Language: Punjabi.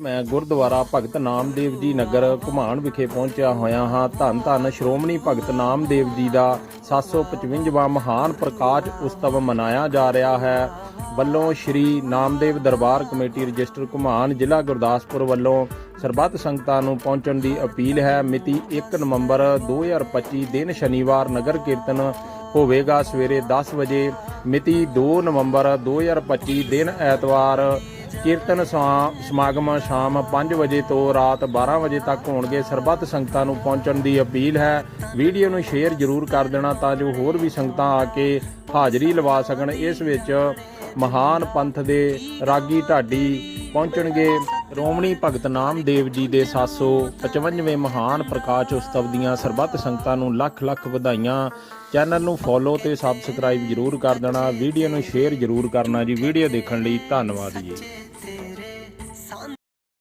ਮੈਂ ਗੁਰਦੁਆਰਾ ਭਗਤ ਨਾਮਦੇਵ ਜੀ ਨਗਰ ਘੁਮਾਣ ਵਿਖੇ ਪਹੁੰਚਿਆ ਹੋਇਆ ਹਾਂ। ਧੰਨ ਧੰਨ ਸ਼੍ਰੋਮਣੀ ਭਗਤ ਨਾਮਦੇਵ ਜੀ ਦਾ 755ਵਾਂ ਮਹਾਨ ਪ੍ਰਕਾਸ਼ ਉਤਸਵ ਮਨਾਇਆ ਜਾ ਰਿਹਾ ਹੈ। ਵੱਲੋਂ ਸ਼੍ਰੀ ਨਾਮਦੇਵ ਦਰਬਾਰ ਕਮੇਟੀ ਰਜਿਸਟਰ ਘੁਮਾਣ ਜ਼ਿਲ੍ਹਾ ਗੁਰਦਾਸਪੁਰ ਵੱਲੋਂ ਸਰਬੱਤ ਸੰਗਤਾਂ ਨੂੰ ਪਹੁੰਚਣ ਦੀ ਅਪੀਲ ਹੈ। ਮਿਤੀ 1 ਨਵੰਬਰ 2025 ਦਿਨ ਸ਼ਨੀਵਾਰ ਨਗਰ ਕੀਰਤਨ ਹੋਵੇਗਾ। ਸਵੇਰੇ 10 ਵਜੇ ਮਿਤੀ 2 ਨਵੰਬਰ 2025 ਦਿਨ ਐਤਵਾਰ ਕੀਰਤਨ ਸਾ- ਸਮਾਗਮ ਸ਼ਾਮ 5 ਵਜੇ ਤੋਂ ਰਾਤ 12 ਵਜੇ ਤੱਕ ਹੋਣਗੇ। ਸਰਬੱਤ ਸੰਗਤਾਂ ਨੂੰ ਪਹੁੰਚਣ ਦੀ ਅਪੀਲ ਹੈ। ਵੀਡੀਓ ਨੂੰ ਸ਼ੇਅਰ ਜ਼ਰੂਰ ਕਰ ਦੇਣਾ ਤਾਂ ਜੋ ਹੋਰ ਵੀ ਸੰਗਤਾਂ ਆ ਕੇ ਹਾਜ਼ਰੀ ਲਵਾ ਸਕਣ। ਇਸ ਵਿੱਚ ਮਹਾਨ ਪੰਥ ਦੇ ਰਾਗੀ ਢਾਡੀ ਪਹੁੰਚਣਗੇ। ਰੋਮਣੀ ਭਗਤ ਨਾਮਦੇਵ ਜੀ ਦੇ 755ਵੇਂ ਮਹਾਨ ਪ੍ਰਕਾਸ਼ ਉਤਸਵ ਦੀਆਂ ਸਰਬੱਤ ਸੰਗਤਾਂ ਨੂੰ ਲੱਖ ਲੱਖ ਵਧਾਈਆਂ। ਚੈਨਲ ਨੂੰ ਫੋਲੋ ਤੇ ਸਬਸਕ੍ਰਾਈਬ ਜ਼ਰੂਰ ਕਰ ਦੇਣਾ। ਵੀਡੀਓ ਨੂੰ ਸ਼ੇਅਰ ਜ਼ਰੂਰ ਕਰਨਾ ਜੀ। ਵੀਡੀਓ ਦੇਖਣ ਲਈ ਧੰਨਵਾਦ ਜੀ।